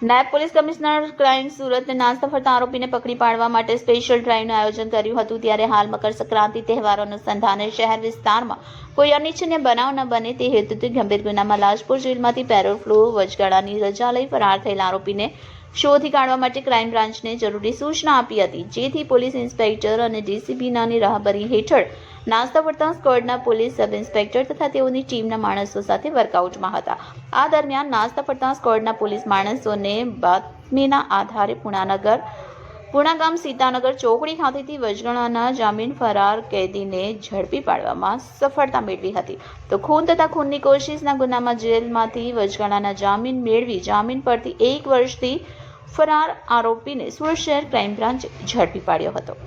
નાયબ police commissioner crime સુરતને નાસ્તા ફરતા આરોપીને પકડી પાડવા માટે સ્પેશિયલ ડ્રાઇવનું આયોજન કર્યું હતું ત્યારે હાલ મકર સંક્રાંતિ તહેવાર અનુસંધાને શહેર વિસ્તારમાં કોઈ અનિચ્છનીય બનાવ ન બને તે હેતુથી ગંભીર ગુનામાં લાજપુર જેલમાંથી પેરોલ ફ્લો, વચગાળાની રજા લઈ ફરાર થયેલા આરોપીને શોધી કાઢવા માટે ક્રાઇમ બ્રાન્ચને જરૂરી સૂચના આપી હતી. જેથી પોલીસ ઇન્સ્પેક્ટર અને ડીસીપીનાની રાહબરી હેઠળ નાસ્તા પડતા સ્કવોડના પોલીસ સબ ઇન્સ્પેક્ટર તથા તેઓની ટીમના માણસો સાથે વર્કઆઉટમાં હતા. આ દરમિયાન નાસ્તા પડતા સ્કવોડના પોલીસ માણસોને બાતમીના આધારે પુણાનગર, પુણાગામ સીતાનગર ચોકડી ખાતેથી વચગણાના જામીન ફરાર કેદીને ઝડપી પાડવામાં સફળતા મેળવી હતી. તો ખૂન તથા ખૂનની કોશિશના ગુનામાં જેલમાંથી વચગણાના જામીન મેળવી જામીન પરથી એક વર્ષથી ફરાર આરોપીને સુરત શહેર ક્રાઇમ બ્રાન્ચ ઝડપી પાડ્યો હતો.